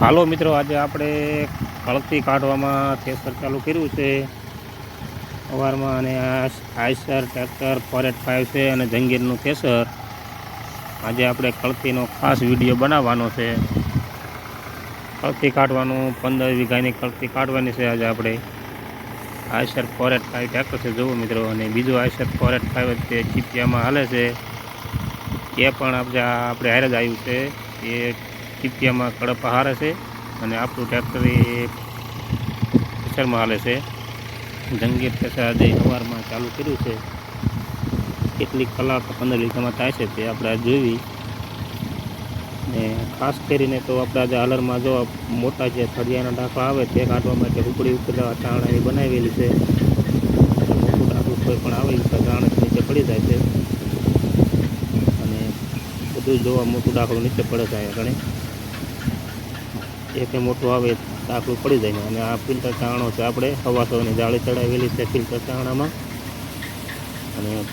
હાલો મિત્રો, આજે આપણે કળતી કાઢવામાં થેસર ચાલુ કર્યું છે. અવારમાં અને Eicher, tractor four eight five છે અને જંગીરનું થેસર. આજે આપણે કળતીનો ખાસ વીડિયો બનાવવાનો છે. કળતી કાઢવાનું, પંદર વીઘાની કળતી કાઢવાની છે આજે આપણે. Eicher four eight five tractor છે, જુઓ મિત્રો. અને બીજું આઈસર ફોર એટ જે ચીપિયામાં હાલે છે. એ પણ આપણે હારે જ આવ્યું છે. એ ચીપિયામાં કડપ હારે છે અને આપણું ટ્રેક્ટર એ પ્રેશરમાં હાલે છે. જંગીર પ્રેશર આજે સવારમાં ચાલુ કર્યું છે. કેટલીક કલાક પંદર વીઘામાં થાય છે તે આપણે આજ જોઈ. ને ખાસ કરીને તો આપણે આજે હાલરમાં જો મોટા જે થળિયાના ડાંખા આવે તે કાઢવા માટે ઉપડી ચાણા એ બનાવેલી છે. કોઈ પણ આવે તો ચાણ નીચે પડી જાય છે. અને બધું જોવા મોટું દાખલું નીચે પડે છે ઘણી. એક મોટું આવે આપણું પડી જાય અને આ ફિલ્ટર ચાણો છે. આપણે હવાસોની જાળી ચડાવેલી છે ફિલ્ટર ચાણામાં. અને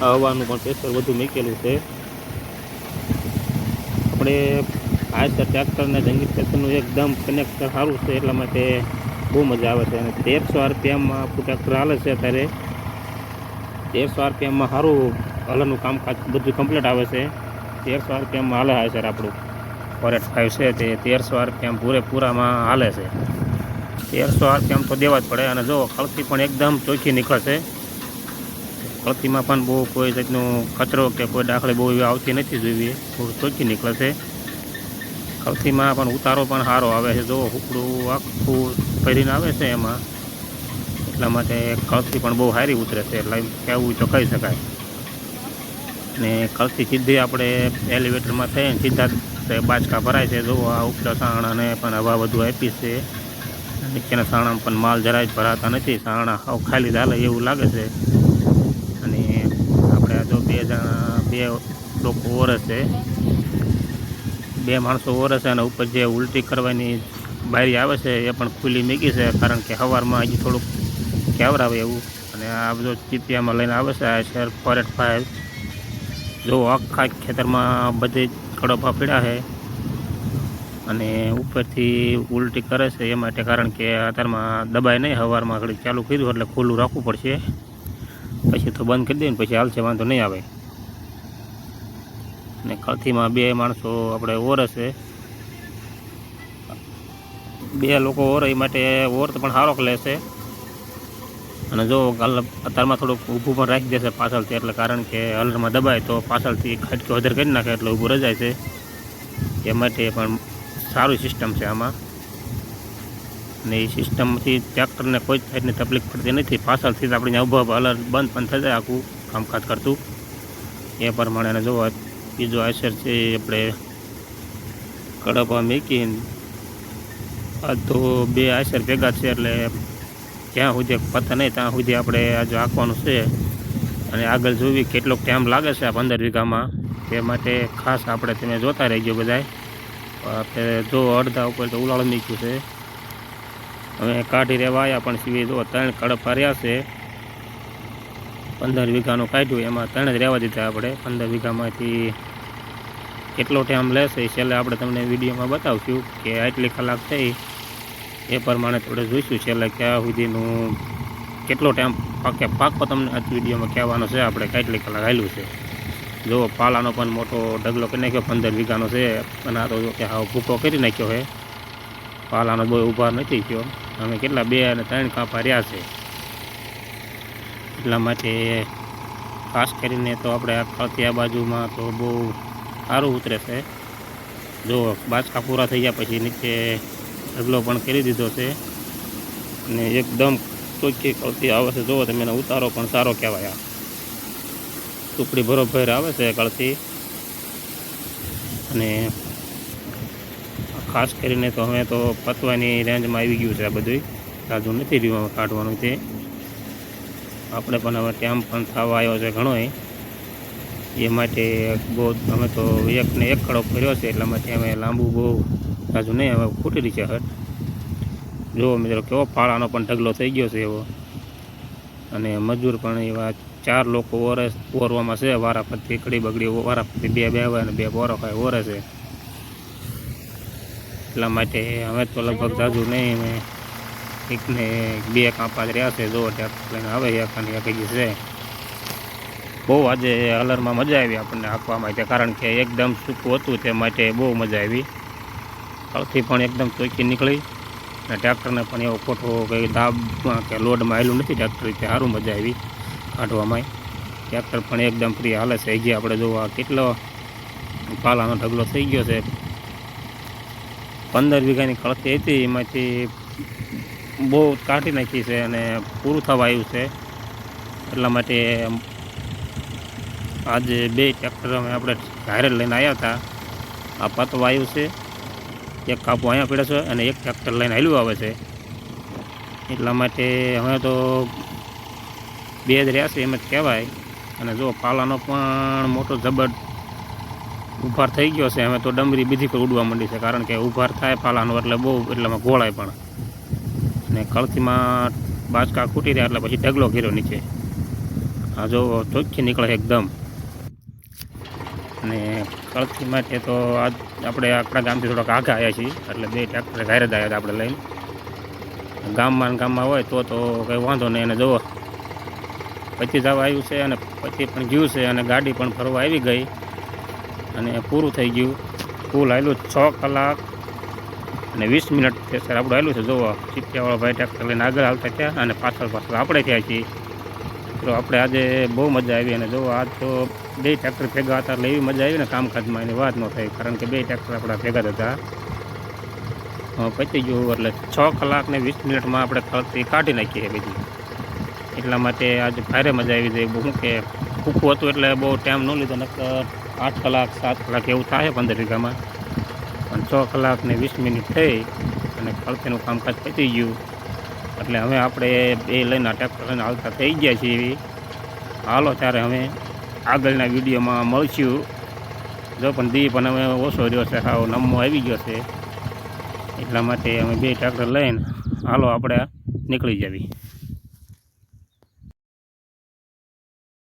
આ હવાનું પણ પ્રેશર વધુ મૂકેલું છે. આપણે આ ટ્રેક્ટરને જંગી ટ્રેક્ટરનું એકદમ કનેક્ટર સારું છે એટલા માટે બહુ મજા આવે છે. અને તેરસો આરપીએમમાં આપણું ટ્રેક્ટર હાલે છે અત્યારે. તેરસો આરપીએમમાં સારું હલનું કામકાજ બધું કમ્પ્લીટ આવે છે. તેરસો આરપીએમમાં હાલે છે સર આપણું ફોર એટ ફાઇવ છે તે તેરસો આરપીએમ પૂરેપૂરામાં હાલે છે. તેરસો આરપીએમ તો દેવા જ પડે અને જો ખળતી પણ એકદમ ચોખ્ખી નીકળશે. ખળતીમાં પણ બહુ કોઈ જાતનું કચરો કે કોઈ દાખલે બહુ એવી આવતી નથી જોઈએ બહુ ચોખ્ખી નીકળે છે ખળતીમાં પણ ઉતારો પણ સારો આવે છે. જો હુકડું આખું ભરીને આવે છે એમાં, એટલા માટે કળથી પણ બહુ સારી ઉતરે છે. એટલે કહેવું તો કહી શકાય. ને કળથી સીધી આપણે એલિવેટરમાં થઈને સીધા જ બાચકા ભરાય છે, જુઓ આ ઉપલા સાણાને પણ હવા વધુ આપી છે. નીચેના સાણામાં પણ માલ જરાય જ ભરાતા નથી સાણા હાવ ખાલી ચાલે એવું લાગે છે. અને આપણે આ જો બે જણા, બે લોકો ઓરસ છે. બે માણસો ઓરસ છે અને ઉપર જે ઉલટી કરવાની બારી આવે છે એ પણ ખુલ્લી મૂકી છે, કારણ કે સવારમાં હજી થોડુંક કેવરાવે એવું. અને આ બધો ચીપિયામાં લઈને આવે છે, આ શેર ફોર એટ ફાઇવ જો આખા ખેતરમાં બધે જ કડપા છે અને ઉપરથી ઉલટી કરે છે એ માટે કારણ કે અત્યારમાં દબાય નહીં સવારમાં ઘડી ચાલુ કર્યું એટલે ખુલ્લું રાખવું પડશે. પછી તો બંધ કરી દઈએ ને પછી હાલશે વાંધો નહીં આવે. અને કળથીમાં બે માણસો આપણે ઓરસે બે લોકો ઓર એ માટે ઓર તો પણ સારો લેશે અને જો અત્યારમાં થોડુંક ઊભું પણ રાખી દેશે પાછળથી, એટલે કારણ કે હલરમાં દબાય તો પાછળથી ખટકો વધારે કરી નાખે એટલે ઊભું રજાય છે. એ માટે પણ સારું સિસ્ટમ છે આમાં. ને એ સિસ્ટમથી ટ્રેક્ટરને કોઈ જાતની તકલીફ પડતી નથી. પાછળથી જ આપણે ઊભા ઊભા હલર બંધ પણ થઈ જાય આખું કામકાજ કરતું. એ પ્રમાણે એને જોવા બીજો આઈસર છે એ આપણે કડપા મૂકીને આ તો બે આઈસર ભેગા છે એટલે જ્યાં સુધી પતે નહીં, ત્યાં સુધી આપણે આજે આંકવાનું છે. અને આગળ જોવી કેટલોક ટાઈમ લાગે છે આ પંદર વીઘામાં. તે માટે ખાસ આપણે તમે જોતા રહીજો બધાય. આપણે જો અડધા ઉપર તો ઉલાળ નીચું છે. હવે કાઢી રહેવા આવ્યા પણ સિવાય જો ત્રણ કડપ રહ્યા છે. પંદર વીઘાનું કાઢ્યું, એમાં ત્રણ જ રહેવા દીધા આપણે. પંદર વીઘામાંથી કેટલો ટાઈમ લેશે છેલ્લે આપણે તમને વિડીયોમાં બતાવશું કે આટલી કલાક થઈ. એ પ્રમાણે થોડે જોઈશું. છેલ્લે ક્યાં સુધીનું, કેટલો ટાઈમ પાકે પાકો તમને આ વિડીયોમાં કહેવાનો છે. આપણે કેટલી કલાક આવેલું છે. જો પાલાનો પણ મોટો ઢગલો કરી નાખ્યો, પંદર વીઘાનો છે. અને આ તો કે હાવ ભૂકો કરી નાખ્યો છે. પાલાનો બહુ ઊભા નથી થયો. અમે કેટલા બે અને ત્રણ કાપા રહ્યા છે. એટલા માટે ખાસ કરીને તો આપણે આ બાજુમાં તો બહુ સારું ઉતરે છે. જો બાચકા પૂરા થઈ ગયા પછી નીચે ઢગલો પણ કરી દીધો છે. અને એકદમ ચોખ્ખી કળતી આવે છે. જુઓ તમે, એનો ઉતારો પણ સારો કહેવાય આ. ટુકડી બરોબર આવે છે કળતી અને ખાસ કરીને તો હવે તો પતવાની રેન્જમાં આવી ગયું છે આ બધું તાજું નથી રહ્યું કાઢવાનું છે. આપણે પણ હવે ટાઈમ પણ થવા આવ્યો છે ઘણો એ માટે બહુ અમે તો એકને એક કડો કર્યો છે, એટલા માટે અમે લાંબુ બહુ રાજુ નહીં, હવે ફૂટી રહી છે હટ. જુઓ મિત્રો, કેવો ફાળાનો પણ ઢગલો થઈ ગયો છે એવો. અને મજૂર પણ એવા ચાર લોકો ઓરે, ઓરવામાં છે, વારાફરતી કડી બગડી, વારાફરતી બે બે આવે અને બે બોરો ખાય, ઓરે છે. એટલા માટે હવે તો લગભગ જાજુ નહીં, અમે એકને બે કાંપા જ રહ્યા છે. જો ટ્રેક્ટર લઈને આવે એક અને એક હજી છે. બહુ આજે હલરમાં મજા આવી આપણને આંકવા માટે કારણ કે એકદમ સૂકું હતું તે માટે બહુ મજા આવી. કળથી પણ એકદમ ચોખ્ખી નીકળી અને ટ્રેક્ટરને પણ એવો ખોટો કંઈ દાબમાં કે લોડમાં આવેલું નથી ટ્રેક્ટર રીતે સારું મજા આવી કાઢવામાં. ટ્રેક્ટર પણ એકદમ ફ્રી હાલે છે. જે આપણે જોવા કેટલો પાલાનો ઢગલો થઈ ગયો છે. પંદર વીઘાની કળતી હતી. એમાંથી બહુ કાઢી નાખી છે અને પૂરું થવા આવ્યું છે. એટલા માટે આજે બે ટ્રેક્ટર અમે આપણે ઘારે લઈને આવ્યા હતા. આ પતવા આવ્યું છે. એક કાપો અહીંયા પડે છે અને એક ટ્રેક્ટર લઈને હાલ્યું આવે છે. એટલા માટે હવે તો બે જ રહ્યા છે એમ જ કહેવાય. અને જો પાલાનો પણ મોટો જબર ઉભાર થઈ ગયો છે, હવે તો ડમરી બીજી પર ઉડવા માંડી છે, કારણ કે ઉભાર થાય પાલાનો એટલે બહુ, એટલામાં ગોળાય પણ. અને કળથીમાં બાચકા ખૂટી રહ્યા, એટલે પછી ઢગલો ઘેરો નીચે. આ જો ચોખ્ખી નીકળે એકદમ. અને કળથી માટે તો આજ આપણે આપણા ગામથી થોડાક આગા આવ્યા છીએ. એટલે બે ટ્રેક્ટર ઘરે જ આવ્યા આપણે લઈને. ગામમાં ગામમાં હોય તો તો કંઈ વાંધો નહીં. એને જુઓ, પછી જવા આવ્યું છે અને પછી પણ ગયું છે અને ગાડી પણ ફરવા આવી ગઈ. અને પૂરું થઈ ગયું. ફૂલ આવેલું છ કલાક અને વીસ મિનિટ સર આપણું આવેલું છે. જુઓ, ચિત્યાવાળા ભાઈ ટ્રેક્ટર લઈને આગળ હાલતા થયા અને પાછળ પાછળ આપણે થયા છીએ. તો આપણે આજે બહુ મજા આવી અને જોવો આજ તો બે ટ્રેક્ટર ભેગા હતા એટલે એવી મજા આવી ને કામકાજમાં એની વાત ન થઈ, કારણ કે બે ટ્રેક્ટર આપણા ભેગા હતા. પતી ગયું એટલે છ કલાક ને વીસ મિનિટમાં આપણે ખળતી કાઢી નાખીએ બધી. એટલા માટે આજે ભારે મજા આવી જાય બહુ કે ભૂખું હતું એટલે બહુ ટાઈમ ન લીધો, નકર આઠ કલાક, સાત કલાક એવું થાય પંદર વીઘામાં. પણ છ કલાક ને વીસ મિનિટ થઈ અને ખળતીનું કામકાજ પતી ગયું. એટલે હવે આપણે બે લઈને આ ટ્રેક્ટર લઈને હાલતા થઈ ગયા છીએ. હાલો ત્યારે હવે આગળના વિડીયોમાં મળશું. જો પણ દી પણ અમે ઓછો રહ્યો છે સાવ નમો આવી ગયો છે, એટલા માટે અમે બે ટ્રેક્ટર લઈને હાલો આપણે નીકળી જવી.